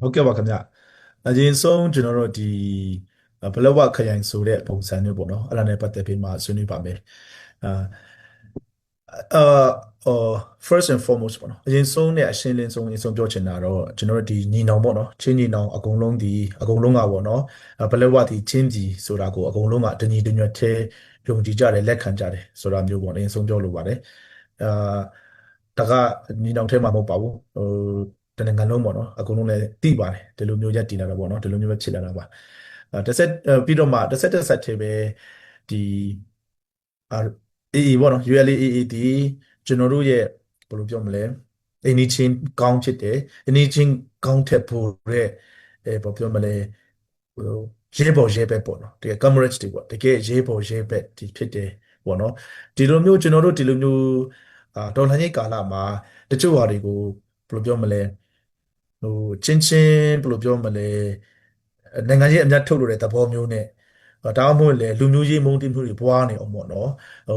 ဟုတ်ကဲ့ပါခင်ဗျအရင်ဆုံးကျွန်တော်တို့ဒီဘလဝခရိုင်ဆိုတဲ့ပုံစံမျိုးပေါ့နော်အဲ့ဒါနဲ့ပတ်သက်ပြီးမှဆွေးနွေးပါမယ်အာအာအော် first and foremost ပေါ့နော်အရင်ဆုံးနဲ့အရှင်းလင်းဆုံးအရင်ဆုံးပြောချင်တာတော့ကျွန်တော်တို့ဒီညီနောင်ပေါ့နော်ချင်းညီနောင်အကုန်လုံးဒီအကုန်လုံးကပေါ့နော်ဘလဝဒီချင်းကြီးဆိုတာကိုအကုန်လုံးကတညီတညွတ်သေးယုံကြည်ကြတယ်လက်ခံကြတယ်ဆိုတာမျိုးပေါ့အရင်ဆုံးပြောလိုပါတယ်အာတကညီနောင်ထဲမှာမဟုတ်ပါဘူးဟို တနင်္ဂနွေလုံးပေါ့နော်အကုန်လုံးလည်းသိပါတယ်ဒီလိုမျိုးရက်တည်လာတာပေါ့နော်ဒီလိုမျိုးပဲဖြစ်လာတာပါအဲတစ်ဆက်ပြီးတော့မှတစ်ဆက်တစ်ဆက်တည်းပဲဒီအာအေးပေါ့နော် ULAAA ဒီကျွန်တော်တို့ရဲ့ဘယ်လိုပြောမလဲအင်းနီချင်းကောင်းဖြစ်တယ်အင်းနီချင်းကောင်းတဲ့ဖို့ရဲ့အဲဘယ်လိုပြောမလဲဟိုရဲဘော်ရဲဘက်ပေါ့နော်တကယ် coverage တွေပေါ့တကယ်ရဲဘော်ရဲဘက်ဒီဖြစ်တယ်ပေါ့နော်ဒီလိုမျိုးကျွန်တော်တို့ဒီလိုမျိုးအာဒေါ်လာကြီးကာလမှာတချို့ဟာတွေကိုဘယ်လိုပြောမလဲ ဟိုချင်းချင်းဘယ်လိုပြောမလဲနိုင်ငံရေးအများထုတ်လို့တဲ့သဘောမျိုးနဲ့ဒါမှမဟုတ်လေလူမျိုးရေးမုန်းတီးမှုတွေပွားနေအောင်ပေါ့နော်ဟို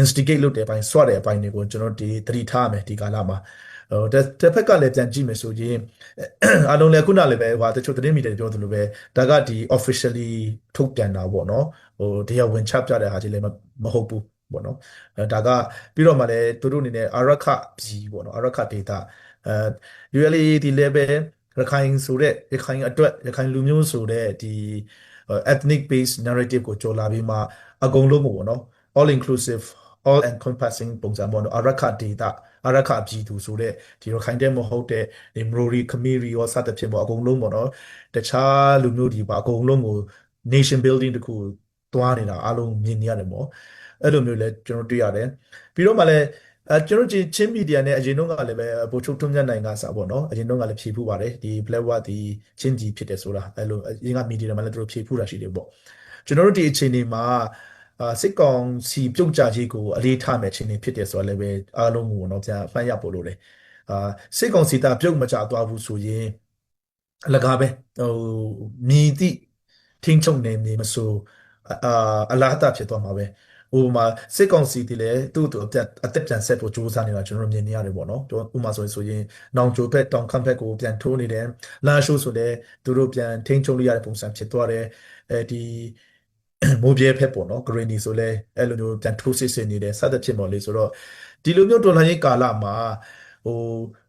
instigate လုပ်တဲ့အပိုင်းဆွတဲ့အပိုင်းတွေကိုကျွန်တော်ဒီသတိထားမယ်ဒီကာလမှာဟိုတစ်ဖက်ကလည်းပြန်ကြည့်မယ်ဆိုရင်အလုံးလည်းခုနလည်းပဲဟိုတချို့သတင်းမီဒီယာပြောသလိုပဲဒါကဒီ officially ထုတ်ပြန်တာပေါ့နော်ဟိုတရားဝင်ချပြတဲ့ဟာကြီးလည်းမဟုတ်ဘူးပေါ့နော်အဲဒါကပြီးတော့မှလည်းသူတို့အနေနဲ့အာရခပြည်ပေါ့နော်အာရခဒေတာ အဲ ULA ဒီ level ရခိုင်ဆိုတဲ့ရခိုင်အတွက်ရခိုင်လူမျိုးဆိုတဲ့ဒီ ethnic based narrative ကိုကြော်လာပြီးမှအကုန်လုံးပေါ့နော် all inclusive all encompassing ပုံစံပေါ့နော်အရခဒေတာအရခပြည်သူဆိုတဲ့ဒီရခိုင်တဲ့မဟုတ်တဲ့ဒီမရိုရီခမီရီရောစသဖြင့်ပေါ့အကုန်လုံးပေါ့နော်တခြားလူမျိုးဒီပါအကုန်လုံးကို nation building တခုတွားနေတာအလုံးမြင်နေရတယ်ပေါ့အဲ့လိုမျိုးလဲကျွန်တော်တွေ့ရတယ်ပြီးတော့မှလည်း အဲကျွန်တော်ချင်းမီဒီယာနဲ့အရင်တုန်းကလည်းပဲဗိုလ်ချုပ်ထွန်းမြတ်နိုင်ကစားပေါ့နော်အရင်တုန်းကလည်းဖြေဖူးပါတယ်ဒီ black what ဒီချင်းကြီးဖြစ်တယ်ဆိုတာအဲလိုအရင်ကမီဒီယာမှာလည်းသူတို့ဖြေဖူးတာရှိတယ်ပေါ့ကျွန်တော်တို့ဒီအခြေအနေမှာအာစစ်ကောင်စီပြုတ်ကြကြီးကိုအလေးထားမဲ့အခြေအနေဖြစ်တယ်ဆိုတာလည်းပဲအားလုံးကိုတော့ပြန်ဖတ်ရပို့လို့လေအာစစ်ကောင်စီတာပြုတ်မကြသွားဘူးဆိုရင်အလကားပဲဟိုမြည်သည့်ထင်းချုံနေနေမဆိုအာအလားအတာဖြစ်သွားမှာပဲ ဥပမာစစ်ကောင်စီတည်လဲသူ့သူအသက်အသက်ပြန်ဆက်ဖို့ကြိုးစားနေတာကျွန်တော်တို့မြင်နေရတယ်ပေါ့နော်ဥပမာဆိုရင်ဆိုရင်နောင်ဂျိုဘက်တောင်ခန့်ဘက်ကိုပြန်ထိုးနေတယ်လာရှိုးဆိုလဲသူတို့ပြန်ထိန်းချုပ်လို့ရတဲ့ပုံစံဖြစ်သွားတယ်အဲဒီမိုးပြဲဖက်ပေါ့နော်ဂရီနီဆိုလဲအဲ့လိုမျိုးပြန်ထိုးစစ်ဆင်နေတယ်စသဖြင့်ပေါ့လေဆိုတော့ဒီလိုမျိုးတော်လှန်ရေးကာလမှာဟို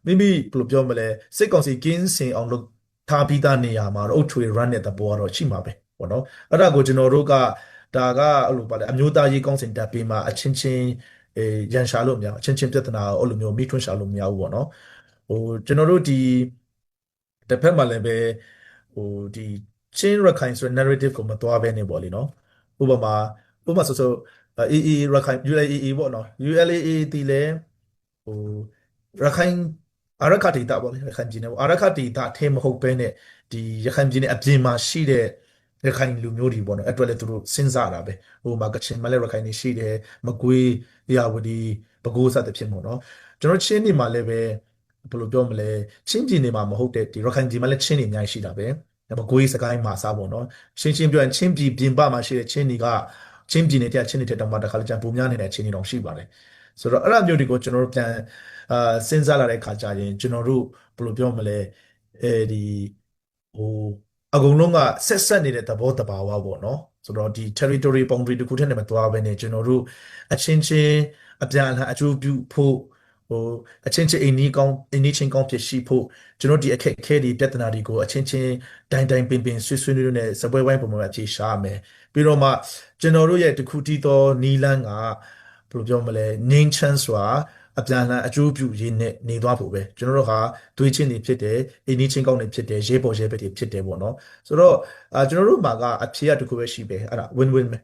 မိမိဘယ်လိုပြောမလဲစစ်ကောင်စီကင်းစင်အောင်လုပ်ထားပြီးသားနေရာမှာတော့အုတ်ထွေ run တဲ့သဘောကတော့ရှိမှာပဲပေါ့နော်အဲ့ဒါကိုကျွန်တော်တို့က ဒါကအဲ့လိုပါလေအမျိုးသားရေးကောင်းစဉ်တက်ပေးမှာအချင်းချင်းအဲရန်ရှာလို့မရအချင်းချင်းပြဿနာကိုအဲ့လိုမျိုးမိထွန်းရှာလို့မရဘူးပေါ့နော်ဟိုကျွန်တော်တို့ဒီတစ်ဖက်မှာလည်းပဲဟိုဒီချင်းရခိုင်ဆိုတဲ့ narrative ကိုမသွားဘဲနေပေါ့လေနော်ဥပမာဥပမာဆိုဆို AA ရခိုင် ULAA ပေါ့နော် ULAA တီလဲဟိုရခိုင်အာရခဒေတာပေါ့လေရခိုင်ပြည်နယ်ပေါ့အာရခဒေတာအထင်မဟုတ်ဘဲနဲ့ဒီရခိုင်ပြည်နယ်အပြင်မှာရှိတဲ့ ရခိုင်လူမျိုးတွေပေါ့နော်အဲ့အတွက်လည်းသူတို့စဉ်းစားတာပဲဟိုမှာကချင်မလဲရခိုင်နေရှိတယ်မကွေးရာဝတီပဲခူးစသဖြင့်ပေါ့နော်ကျွန်တော်ချင်းနေမှာလည်းပဲဘယ်လိုပြောမလဲချင်းပြည်နယ်မှာမဟုတ်တဲ့ဒီရခိုင်ပြည်မှာလည်းချင်းနေအများကြီးရှိတာပဲမကွေးစကိုင်းမှာစားပေါ့နော်ရှင်းရှင်းပြောရင်ချင်းပြည်ပြင်ပမှာရှိတဲ့ချင်းတွေကချင်းပြည်နယ်တဲ့ချင်းနေတဲ့တောင်မှတစ်ခါလေကျန်ပုံများနေတဲ့ချင်းတွေတောင်ရှိပါတယ်ဆိုတော့အဲ့အမျိုးတွေကိုကျွန်တော်တို့ပြန်အာစဉ်းစားလာတဲ့ခါကျရင်ကျွန်တော်တို့ဘယ်လိုပြောမလဲအဲဒီဟို အကုန်လုံးကဆက်ဆက်နေတဲ့သဘောတဘာဝပေါ့နော်ဆိုတော့ဒီ territory boundary တခုတည်းနဲ့မသွားဘဲနဲ့ကျွန်တော်တို့အချင်းချင်းအပြန်အလှန်အကျိုးပြုဖို့ဟိုအချင်းချင်းအိမ်နီးကောင်းအိမ်နီးချင်းကောင်းဖြစ်ရှိဖို့ကျွန်တော်ဒီအခက်အခဲတွေပြဿနာတွေကိုအချင်းချင်းတိုင်တိုင်ပင်ပင်ဆွေးဆွေးနွေးနဲ့စပွဲဝိုင်းပုံမှာအဖြေရှာမယ်ပြီးတော့မှကျွန်တော်တို့ရဲ့တခုတီးသောနီလန်းကဘယ်လိုပြောမလဲ name chance ဆိုတာ အပြန်အလှန်အကျိုးပြုရင်းနဲ့နေသွားဖို့ပဲကျွန်တော်တို့ဟာတွေးချင်းတွေဖြစ်တယ်အိနီးချင်းကောင်းတွေဖြစ်တယ်ရဲပေါ်ရဲဘက်တွေဖြစ်တယ်ပေါ့နော်ဆိုတော့အာကျွန်တော်တို့မှာကအဖြေရတခုပဲရှိပဲအဲ့ဒါ win win ပဲ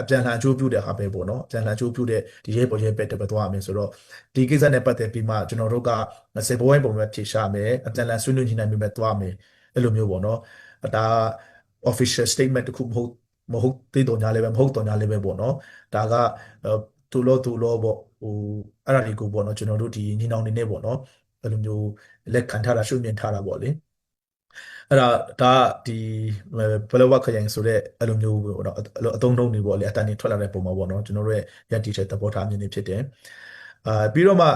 အပြန်အလှန်အကျိုးပြုတဲ့ဟာပဲပေါ့နော်အပြန်အလှန်အကျိုးပြုတဲ့ဒီရဲပေါ်ရဲဘက်တွေပဲသွားရမယ်ဆိုတော့ဒီကိစ္စနဲ့ပတ်သက်ပြီးမှကျွန်တော်တို့ကစေဘဝိုင်းပုံပဲဖြေရှာမယ်အပြန်အလှန်ဆွေးနွေးညှိနှိုင်းပြီးမှသွားမယ်အဲ့လိုမျိုးပေါ့နော်ဒါ official statement တခုမဟုတ်မဟုတ်သေးတော်ညာလည်းပဲမဟုတ်တော်ညာလည်းပဲပေါ့နော်ဒါကသူလို့သူလို့ပေါ့ ဟိုအဲ့ဒါတွေကိုပေါ့နော်ကျွန်တော်တို့ဒီညီနောင်နေနဲ့ပေါ့နော်အဲ့လိုမျိုးလက်ခံထားတာရှုမြင်ထားတာပေါ့လေအဲ့ဒါဒါဒီဘလဝခရိုင်ဆိုတဲ့အဲ့လိုမျိုးပေါ့နော်အဲ့လိုအသုံးနှုန်းတွေပေါ့လေအတန်နေထွက်လာတဲ့ပုံမှာပေါ့နော်ကျွန်တော်တို့ရဲ့ရည်တည်ချက်သဘောထားအမြင်တွေဖြစ်တယ်အာပြီးတော့မှ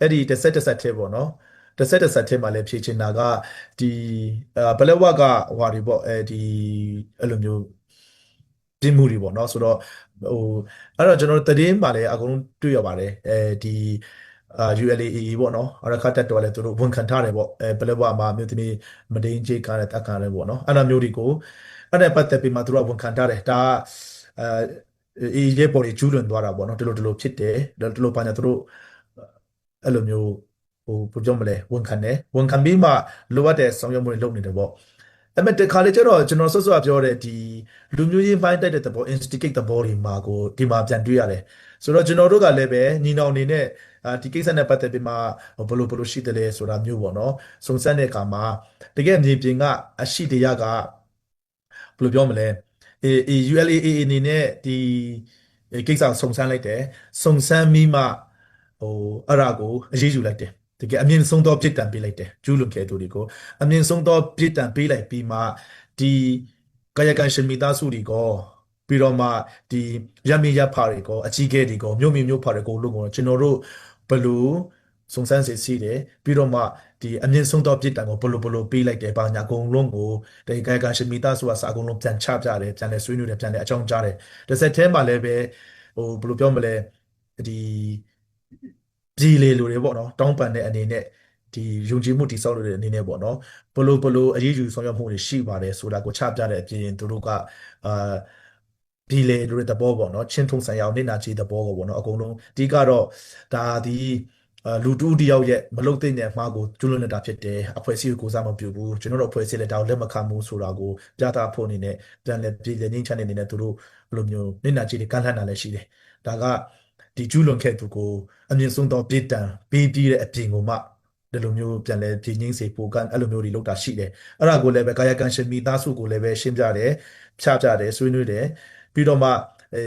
အဲ့ဒီတစ်ဆက်တစ်ဆက်ထဲပေါ့နော်တစ်ဆက်တစ်ဆက်ထဲမှာလည်းဖြည့်ချင်တာကဒီဘလက်ဝကဟွာတွေပေါ့အဲဒီအဲ့လိုမျိုးပြင်းမှုတွေပေါ့နော်ဆိုတော့ ဟိုအဲ့တော့ကျွန်တော်တို့တည်င်းပါလေအကုန်လုံးတွေ့ရပါတယ်အဲဒီအာ ULAE ပေါ့နော်အရခတ်တက်တော်လည်းသူတို့ဝန်ခံထားတယ်ပေါ့အဲဘလက်ဝမှာမြို့သမီးမဒိန်ကြီးကားတဲ့တက်ကားလည်းပေါ့နော်အဲ့လိုမျိုးတွေကိုအဲ့ဒါပတ်သက်ပြီးမှသူတို့ဝန်ခံထားတယ်ဒါအဲအေးရဲ့ပေါ်ကြီးကျူးလွန်သွားတာပေါ့နော်ဒီလိုဒီလိုဖြစ်တယ်ဒီလိုပါညာသူတို့အဲ့လိုမျိုးဟိုဘယ်ပြောမလဲဝန်ခံတယ်ဝန်ခံပြီးမှလိုအပ်တဲ့ဆောင်ရွက်မှုတွေလုပ်နေတယ်ပေါ့ အဲ့မဲ့တခါလေကျတော့ကျွန်တော်ဆွဆွပြောတဲ့ဒီလူမျိုးရေးပိုင်းတိုက်တဲ့သဘော instigate သဘောတွေမှာကိုဒီမှာပြန်တွေ့ရတယ်ဆိုတော့ကျွန်တော်တို့ကလည်းပဲညီနောင်နေနဲ့ဒီကိစ္စနဲ့ပတ်သက်ပြီးမှဘလို့ဘလို့ရှိတယ်လဲဆိုတာမျိုးပေါ့နော်စုံစမ်းတဲ့အခါမှာတကယ်မြေပြင်ကအရှိတရားကဘယ်လိုပြောမလဲအေ ULAA အနေနဲ့ဒီကိစ္စစုံစမ်းလိုက်တယ်စုံစမ်းပြီးမှဟိုအဲ့ဒါကိုအရေးယူလိုက်တယ် တကယ်အမြင့်ဆုံးသောပြစ်ဒဏ်ပေးလိုက်တယ်ကျူးလွန်ခဲ့သူတွေကိုအမြင့်ဆုံးသောပြစ်ဒဏ်ပေးလိုက်ပြီးမှဒီကာယကံရှင်မိသားစုတွေကိုပြီးတော့မှဒီရမီရဖာတွေကိုအကြီးကဲတွေကိုမြို့မြမြို့ဖာတွေကိုလို့ကိုကျွန်တော်တို့ဘလို့စုံစမ်းစစ်ဆေးတယ်ပြီးတော့မှဒီအမြင့်ဆုံးသောပြစ်ဒဏ်ကိုဘလို့ဘလို့ပေးလိုက်တယ်ဘာညာအကုန်လုံးကိုဒီကာယကံရှင်မိသားစုကစာအကုန်လုံးပြန်ချပြတယ်ပြန်လဲဆွေးနွေးတယ်ပြန်လဲအကြောင်းကြားတယ်တစ်ဆက်တည်းမှာလည်းပဲဟိုဘလို့ပြောမလဲဒီ ပြည်လေလူတွေပေါ့နော်တောင်းပန်တဲ့အနေနဲ့ဒီယုံကြည်မှုတည်ဆောက်လို့တဲ့အနေနဲ့ပေါ့နော်ဘလို့ဘလို့အရေးယူဆောင်ရွက်မှုတွေရှိပါတယ်ဆိုတာကိုချပြတဲ့အပြင်သူတို့ကအာပြည်လေလူတွေတဘောပေါ့နော်ချင်းထုံဆိုင်ရအောင်နေနာချီတဘောပေါ့နော်အကုန်လုံးဒီကတော့ဒါဒီလူတူတယောက်ရဲ့မလုတ်သိတဲ့အမှားကိုကျွလွန်နေတာဖြစ်တယ်အဖွဲ့အစည်းကိုကိုစားမပြုဘူးကျွန်တော်တို့အဖွဲ့အစည်းလည်းဒါကိုလက်မခံဘူးဆိုတာကိုပြသဖို့အနေနဲ့ပြန်လည်းပြည်လေငင်းချတဲ့အနေနဲ့သူတို့ဘယ်လိုမျိုးနေနာချီတွေကန့်လှန့်တာလည်းရှိတယ်ဒါက ဒီကျူးလွန်ခဲ့သူကိုအမြင့်ဆုံးသောပြည်တံပေးပြီးတဲ့အပြင်ကိုမှဒီလိုမျိုးပြန်လဲပြည်ငင်းစေပိုကန်အဲ့လိုမျိုးတွေလုပ်တာရှိတယ်အဲ့ဒါကိုလည်းပဲကာယကံရှင်မိသားစုကိုလည်းပဲရှင်းပြတယ်ဖြားပြတယ်ဆွေးနွေးတယ်ပြီးတော့မှအဲ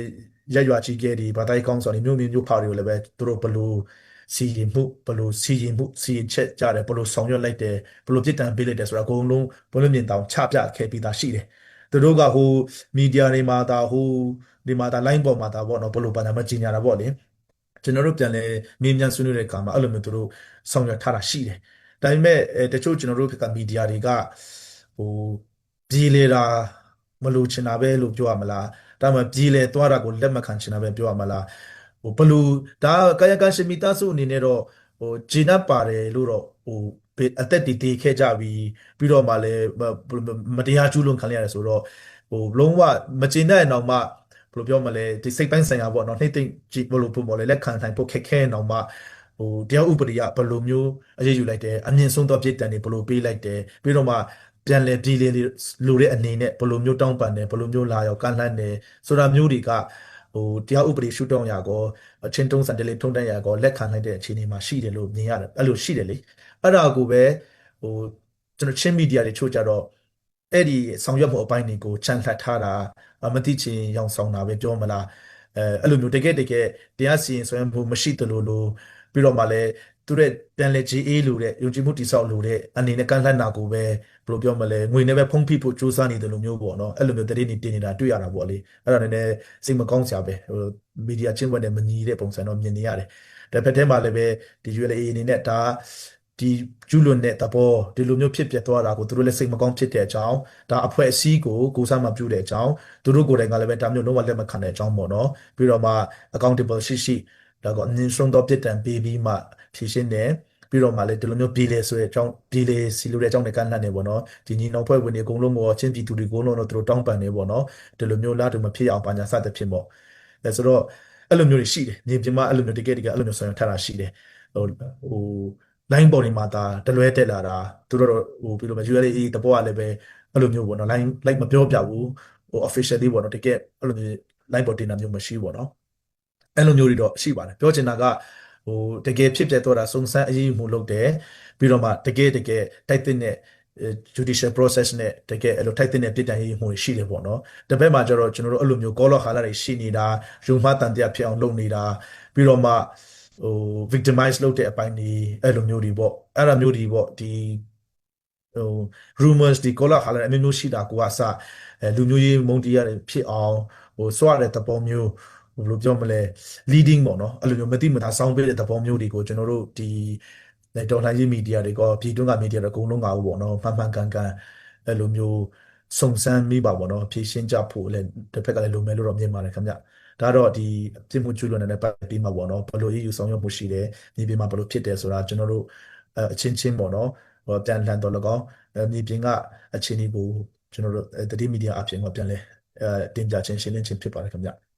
ရက်ရွာကြီးကဲဒီဗတိုင်းကောင်းဆောင်ဒီမျိုးမျိုးမျိုးဖာတွေကိုလည်းပဲသူတို့ဘလို့စီရင်မှုဘလို့စီရင်မှုစီရင်ချက်ကြတယ်ဘလို့ဆောင်ရွက်လိုက်တယ်ဘလို့ပြစ်ဒဏ်ပေးလိုက်တယ်ဆိုတာအကုန်လုံးဘလို့မြင်တောင်ချပြခဲ့ပြီးသားရှိတယ် သူတို့ကဟိုမီဒီယာတွေမှာဒါဟိုဒီမှာဒါ line ပေါ်မှာဒါပေါ့နော်ဘလို့ပါနာမကြီးညာတာပေါ့လေကျွန်တော်တို့ပြန်လဲမင်းမြန်ဆွေးနွေးတဲ့အခါမှာအဲ့လိုမျိုးသူတို့ဆောင်ရွက်ထားတာရှိတယ်ဒါပေမဲ့တချို့ကျွန်တော်တို့ကမီဒီယာတွေကဟိုပြည်လေတာမလို့ချင်တာပဲလို့ပြောရမလားဒါမှပြည်လေသွားတာကိုလက်မခံချင်တာပဲပြောရမလားဟိုဘလူဒါကာယကံရှင်မိသားစုအနေနဲ့တော့ဟိုဂျင်းတ်ပါတယ်လို့တော့ဟို အသက်တည်တည်ခဲ့ကြပြီးပြီးတော့မှလည်းမတရားကျူးလွန်ခံရရတယ်ဆိုတော့ဟိုလုံးဝမကျင်တဲ့အောင်မှဘယ်လိုပြောမလဲဒီစိတ်ပိုင်းဆိုင်ရာပေါ့နော်နှိမ့်သိမ့်ကြည့်ဘယ်လိုပုံပေါ်လဲလက်ခံနိုင်ဖို့ခက်ခဲအောင်မှဟိုတရားဥပဒေကဘယ်လိုမျိုးအရေးယူလိုက်တယ်အမြင့်ဆုံးသောပြည်တန်တွေဘယ်လိုပေးလိုက်တယ်ပြီးတော့မှပြန်လဲပြည်လေလူတဲ့အနေနဲ့ဘယ်လိုမျိုးတောင်းပန်တယ်ဘယ်လိုမျိုးလာရောကန့်လန့်တယ်ဆိုတာမျိုးတွေက ဟိုတရားဥပဒေရှုထောင့်ရာကောအချင်းတုံးစံတလေးထုံးတန်းရာကောလက်ခံလိုက်တဲ့အခြေအနေမှာရှိတယ်လို့မြင်ရတယ်အဲ့လိုရှိတယ်လေအဲ့ဒါကိုပဲဟိုကျွန်တော်ချင်းမီဒီယာတွေချို့ကြတော့အဲ့ဒီဆောင်ရွက်မှုအပိုင်းတွေကိုချန်လှပ်ထားတာမသိချင်ရောင်ဆောင်တာပဲပြောမလားအဲအဲ့လိုမျိုးတကယ်တကယ်တရားစီရင်ဆွဲမှုမရှိသလိုလိုပြီးတော့မှလည်း သူတဲ့ပြန်လဲ GA လို့တဲ့ယုံကြည်မှုတိဆောက်လို့တဲ့အနေနဲ့ကန့်လန့်တာကိုပဲဘယ်လိုပြောမလဲငွေနဲ့ပဲဖုံးဖိဖို့စူးစမ်းနေတယ်လို့မျိုးပေါ့နော်အဲ့လိုမျိုးတတိနေတင်နေတာတွေ့ရတာပေါ့လေအဲ့ဒါနဲ့လည်းစိတ်မကောင်းစရာပဲဟိုမီဒီယာချင်းဝက်နဲ့မညီတဲ့ပုံစံတော့မြင်နေရတယ်တစ်ဖက်ထဲမှာလည်းပဲဒီ ULA အနေနဲ့ဒါဒီကျူးလွန်တဲ့သဘောဒီလိုမျိုးဖြစ်ပျက်သွားတာကိုသူတို့လည်းစိတ်မကောင်းဖြစ်တဲ့အကြောင်းဒါအဖွဲ့အစည်းကိုကိုစားမပြုတဲ့အကြောင်းသူတို့ကိုယ်တိုင်ကလည်းပဲဒါမျိုးလုံးဝလက်မခံတဲ့အကြောင်းပေါ့နော်ပြီးတော့မှ accountable ရှိရှိ ဒါကအမြင့်ဆုံးသောပြစ်ဒဏ်ပေးပြီးမှဖြည့်ရှင်းတယ်ပြီးတော့မှလည်းဒီလိုမျိုးပြည်လေဆိုတဲ့အကြောင်းပြည်လေစီလိုတဲ့အကြောင်းတွေကလှမ်းနေပေါ့နော်ဒီညီနောင်ဖွဲ့ဝင်တွေအကုန်လုံးကိုချင်းပြည်သူတွေအကုန်လုံးတော့သူတို့တောင်းပန်နေပေါ့နော်ဒီလိုမျိုးလားတူမဖြစ်အောင်ပါညာစတဲ့ဖြစ်ပေါ့အဲဆိုတော့အဲ့လိုမျိုးတွေရှိတယ်မြေပြင်မှာအဲ့လိုမျိုးတကယ်တကယ်အဲ့လိုမျိုးဆောင်ရွက်ထားတာရှိတယ်ဟိုဟို line ပေါ်တွေမှာဒါတလွဲတက်လာတာသူတို့တော့ဟိုပြီးတော့ ULA တဘောကလည်းပဲအဲ့လိုမျိုးပေါ့နော် line like မပြောပြဘူးဟို officially ပေါ့နော်တကယ်အဲ့လိုမျိုး line ပေါ်တင်တာမျိုးမရှိဘူးပေါ့နော် အဲ့လိုမျိုးတွေတော့ရှိပါတယ်ပြောချင်တာကဟိုတကယ်ဖြစ်ပြတော့တာစုံစမ်းအရေးယူမှုလုပ်တယ်ပြီးတော့မှတကယ်တကယ်တိုက်တဲ့ judicial process နဲ့တကယ်အဲ့လိုထိုက်တဲ့ပြည်တိုင်ရေးမှုရှိတယ်ပေါ့နော်တပတ်မှာကျတော့ကျွန်တော်တို့အဲ့လိုမျိုးကောလောဟာလာတွေရှိနေတာယုံမှတန်တရားဖြစ်အောင်လုပ်နေတာပြီးတော့မှဟို victimize လုပ်တဲ့အပိုင်းတွေအဲ့လိုမျိုးတွေပေါ့အဲ့လိုမျိုးတွေပေါ့ဒီဟို rumors ဒီကောလာဟာလည်းအမျိုးမျိုးရှိတာကိုကစအဲလူမျိုးရေးမုန်းတရားတွေဖြစ်အောင်ဟိုစွရတဲ့သဘောမျိုး ဘယ်လိုပြောမလဲ leading ပေါ့နော်အဲ့လိုမျိုးမတိမတာစောင်းပေးတဲ့သဘောမျိုးတွေကိုကျွန်တော်တို့ဒီအဲတော်လှန်ရေးမီဒီယာတွေကပြည်တွင်းကမီဒီယာတွေအကုန်လုံးကပေါ့နော်မှန်မှန်ကန်ကန်အဲ့လိုမျိုးစုံစမ်းမိပါပေါ့နော်ဖြည့်ရှင်းကြဖို့လည်းတစ်ဖက်ကလည်းလိုမယ်လို့တော့မြင်ပါတယ်ခင်ဗျဒါတော့ဒီပြည်မှုကျူးလွန်တဲ့ပတ်ပြီးမှာပေါ့နော်ဘယ်လိုရေးယူဆောင်ရွက်မှုရှိတယ်မြေပြင်မှာဘယ်လိုဖြစ်တယ်ဆိုတာကျွန်တော်တို့အချင်းချင်းပေါ့နော်ဟိုပြန်လှန်တော့လကောင်းမြေပြင်ကအခြေအနေကိုကျွန်တော်တို့တတိမီဒီယာအပြင်ကပြန်လဲအဲတင်ပြချင်းရှင်းလင်းချင်းဖြစ်ပါတယ်ခင်ဗျ